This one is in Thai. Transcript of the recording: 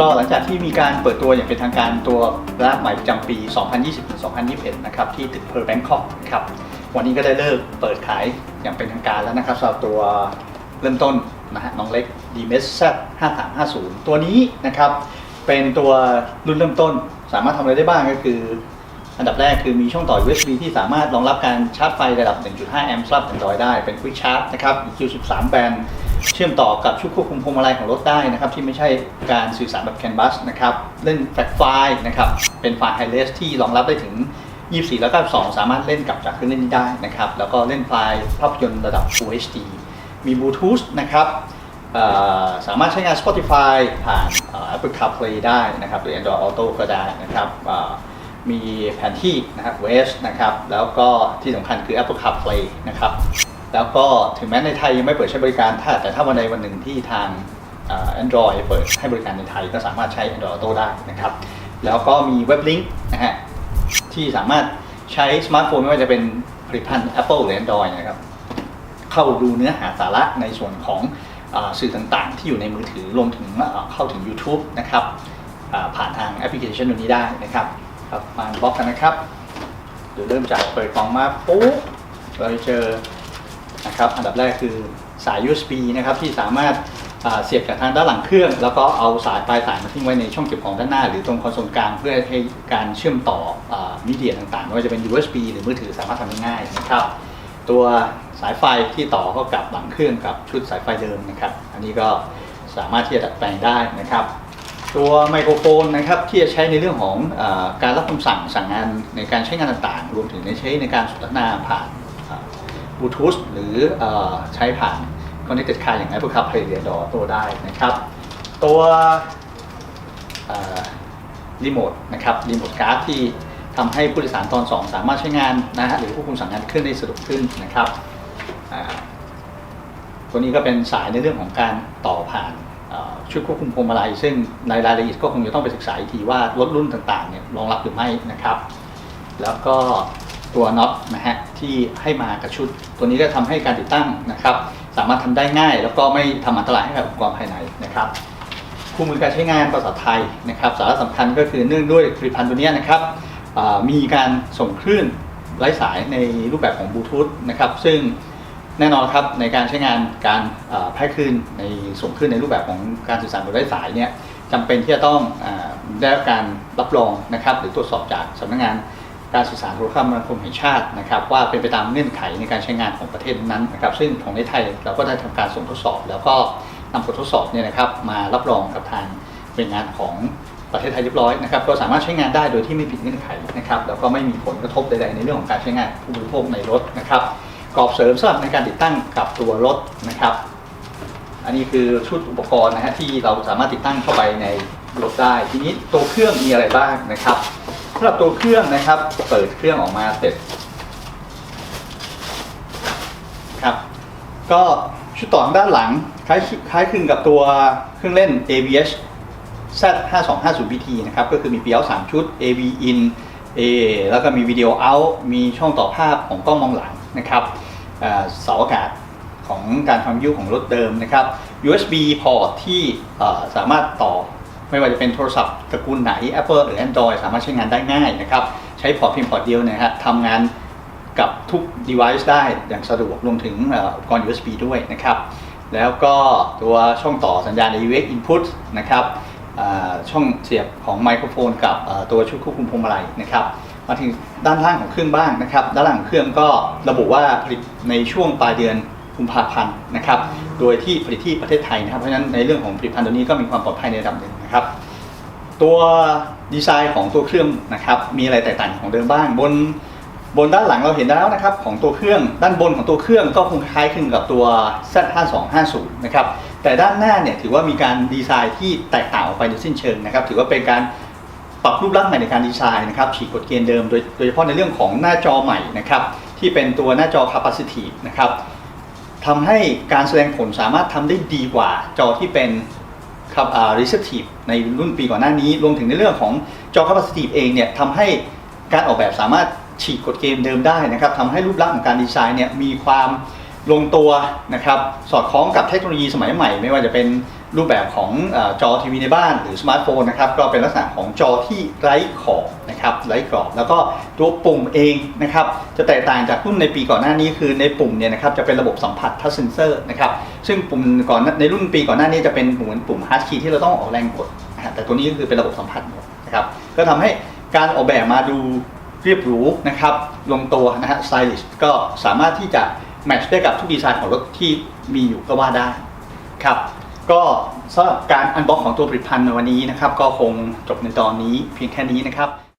ก็หลังจากที่มีการเปิดตัวอย่างเป็นทางการตัวระใหม่ประจำปี 2020-2021 นะครับที่ตึกเพอร์แบงคอกครับวันนี้ก็ได้เลิกเปิดขายอย่างเป็นทางการแล้วนะครับสำหรับตัวเริ่มต้นนะฮะน้องเล็ก d m s Z 5350 ตัวนี้นะครับเป็นตัวรุ่นเริ่มต้นสามารถทำอะไรได้บ้างก็คือ อันดับแรกคือมีช่องต่อ USB ที่สามารถรองรับการชาร์จไฟระดับ 1.5 แอมป์สำหรับ Android ได้เป็น Quick Charge นะครับ EQ13 แบน เชื่อมต่อกับชุดควบคุมพวงมาลัยของรถได้นะครับที่ไม่ใช่การสื่อสารแบบ Canvas นะครับเล่นแฟลชไฟล์นะครับเป็นไฟล์ Hi-Res ที่รองรับได้ถึง 24 แล้วก็2สามารถเล่นกับจากเครื่องเล่นนี้ได้นะครับแล้วก็เล่นไฟล์ภาพยนตร์ระดับ Full HD มีบลูทูธนะครับสามารถใช้งาน Spotify ผ่านเอ่อ Apple CarPlay ได้นะครับหรือ Android Auto ก็ได้นะครับมีแผนที่นะครับ Waze นะครับแล้วก็ที่สำคัญคือ Apple CarPlay นะครับ แล้วก็ถึงแม้ในไทยยังไม่เปิดใช้บริการถ้าแต่ถ้าวันใดวันหนึ่งที่ทางเอ่อ Android เปิดให้บริการในไทยก็สามารถใช้ Android Auto ได้นะครับ แล้วก็มีเว็บลิงก์นะฮะที่สามารถใช้สมาร์ทโฟนไม่ว่าจะเป็นผลิตภัณฑ์ Apple หรือ Android นะครับ เข้าดูเนื้อหาสาระในส่วนของอสื่อต่างๆ ที่อยู่ในมือถือรวมถึงเข้าถึง YouTube นะครับผ่านทางแอปพลิเคชันตัวนี้ได้นะครับครับมาบล็อกกันนะครับเดี๋ยวเริ่มจากเปิดกล่องมาปุ๊บเราจะเจอ นะครับอันดับแรกคือสาย USB นะครับที่สามารถเสียบจากทางด้านหลังเครื่อง แล้วก็เอาสายปลายสายมาทิ้งไว้ในช่องเก็บของด้านหน้า หรือตรงคอนโซลกลางเพื่อให้การเชื่อมต่อมีเดียต่างๆไม่ว่าจะเป็น USB หรือมือถือสามารถทำได้ง่ายนะครับตัวสายไฟที่ต่อเข้ากับหลังเครื่องกับชุดสายไฟเดิมนะครับอันนี้ก็สามารถที่จะดัดแปลงได้นะครับตัวไมโครโฟนนะครับที่จะใช้ในเรื่องของอการรับคำสั่งสั่งงานในการใช้งานต่างๆ รวมถึงในใช้ในการสนทนาผ่าน บลูทูธหรือใช้ผ่าน Connected Car อย่าง Apple CarPlay หรือโตได้นะครับ ตัวรีโมทนะครับรีโมทการ์ดที่ทำให้ผู้โดยสารตอน 2 สามารถใช้งานนะฮะหรือควบคุมสั่งงานเครื่องได้สะดวกขึ้นนะครับตัวนี้ก็เป็นสายในเรื่องของการต่อผ่านชุดควบคุมพวงมาลัยซึ่งในรายละเอียดก็คงจะต้องไปศึกษาอีกทีว่ารถรุ่นต่างๆเนี่ยรองรับหรือไม่นะครับ แล้วก็ ตัวน็อตนะฮะที่ให้มากับชุด ตัวนี้ก็ทำให้การติดตั้งนะครับ สามารถทำได้ง่าย แล้วก็ไม่ทำอันตรายให้กับอุปกรณ์ภายในนะครับคู่มือการใช้งานภาษาไทยนะครับสาระสำคัญก็คือเนื่องด้วยผลิตภัณฑ์ตัวนี้นะครับมีการส่งคลื่นไร้สายในรูปแบบของบลูทูธนะครับซึ่งแน่นอนครับในการใช้งานการแพร่คลื่นในส่งคลื่นในรูปแบบของการสื่อสารโดยไร้สายเนี่ยจำเป็นที่จะต้องอได้รับการรับรองนะครับ หรือตรวจสอบจากสำนักงาน การสื่อสารโทรคมนาคมแห่งชาตินะครับว่าเป็นไปตามเงื่อนไขในการใช้งานของประเทศนั้นนะครับซึ่งของในไทยเราก็ได้ทำการส่งทดสอบ แล้วก็นำผลทดสอบเนี่ยนะครับมารับรองกับทางเป็นงานของประเทศไทยเรียบร้อยนะครับก็สามารถใช้งานได้โดยที่ไม่ผิดเงื่อนไขนะครับแล้วก็ไม่มีผลกระทบใดๆในเรื่องของการใช้งานผู้บริโภคในรถนะครับกรอบเสริมสำหรับในการติดตั้งกับตัวรถนะครับ อันนี้คือชุดอุปกรณ์นะฮะที่เราสามารถติดตั้งเข้าไปในรถได้ ทีนี้ตัวเครื่องมีอะไรบ้างนะครับ สำหรับตัวเครื่องนะครับ เปิดเครื่องออกมาเสร็จครับ ก็ชุดต่อด้านหลัง คล้ายคล้ายคลึงกับตัวเครื่องเล่น ABS Z 5250 BT นะครับ ก็คือมี PL 3 ชุด AV in A แล้วก็มีวิดีโอ out มีช่องต่อภาพของกล้องมองหลังนะครับเอ่อเสาอากาศของการทำวิวของรถเดิมนะครับ USB port ที่สามารถต่อ ไม่ว่าจะเป็นโทรศัพท์ตระกูลไหน Apple หรือ Android สามารถใช้งานได้ง่ายนะครับ ใช้พอร์ตเพียงพอร์ตเดียวนะฮะทำงานกับทุก device ได้อย่างสะดวกรวมถึงอุปกรณ์ USB ด้วยนะครับ แล้วก็ตัวช่องต่อสัญญาณ AUX input นะครับช่องเสียบของไมโครโฟนกับตัวชุดควบคุมพวงมาลัยนะครับมาถึงด้านล่างของเครื่องบ้างนะครับ ด้านล่างของเครื่องก็ระบุว่าผลิตในช่วงปลายเดือนกุมภาพันธ์นะครับ โดยที่ผลิตที่ประเทศไทยนะครับ เพราะฉะนั้นในเรื่องของผลิตภัณฑ์ตัวนี้ก็มีความปลอดภัยในระดับหนึ่ง นะครับ ตัวดีไซน์ของตัวเครื่องนะครับ มีอะไรแตกต่างของเดิมบ้างบนบนด้านหลังเราเห็นแล้วนะครับของตัวเครื่องด้านบนของตัวเครื่องก็คงคล้ายคลึงกับตัว Z5250 นะครับแต่ด้านหน้าเนี่ยถือว่ามีการดีไซน์ที่แตกต่างออกไปโดยสิ้นเชิงนะครับ ถือว่าเป็นการปรับรูปลักษณ์ใหม่ในการดีไซน์นะครับฉีกกฎเกณฑ์เดิมโดยโดยเฉพาะในเรื่องของหน้าจอใหม่นะครับที่เป็นตัวหน้าจอ capacitive นะครับทำให้การแสดงผลสามารถทำได้ดีกว่าจอที่เป็น ครับอ่า receptive ในรุ่นปีก่อนหน้านี้ รวมถึงในเรื่องของจอ capacitive เองเนี่ยทำให้การออกแบบสามารถฉีกกฎเกณฑ์เดิมได้นะครับทำให้รูปลักษณ์ของการดีไซน์เนี่ยมีความลงตัวนะครับ สอดคล้องกับเทคโนโลยีสมัยใหม่ ไม่ว่าจะเป็น รูปแบบของอจอทีวีในบ้านหรือสมาร์ทโฟนนะครับก็เป็นลักษณะของจอที่ไร้ขอบนะครับไร้กรอบ แล้วก็ตัวปุ่มเองนะครับจะแตกต่างจากรุ่นในปีก่อนหน้านี้คือในปุ่มเนี่ยนะครับจะเป็นระบบสัมผัสทัชเซนเซอร์นะครับซึ่งปุ่มก่อนในรุ่นปีก่อนหน้านี้จะเป็นเหมือนปุ่มฮาร์ดคีย์ที่เราต้องออกแรงกดแต่ตัวนี้ก็คือเป็นระบบสัมผัสหมดนะครับก็ทำให้การออกแบบมาดูเรียบหรูนะครับลงตัวนะฮะสไตลิชก็สามารถที่จะแมทช์ได้กับทุกดีไซน์ของรถที่มีอยู่ก็ว่าได้ครับ ก็สำหรับการอันบ็อกของตัวผลิตภัณฑ์ในวันนี้นะครับ ก็คงจบในตอนนี้เพียงแค่นี้นะครับ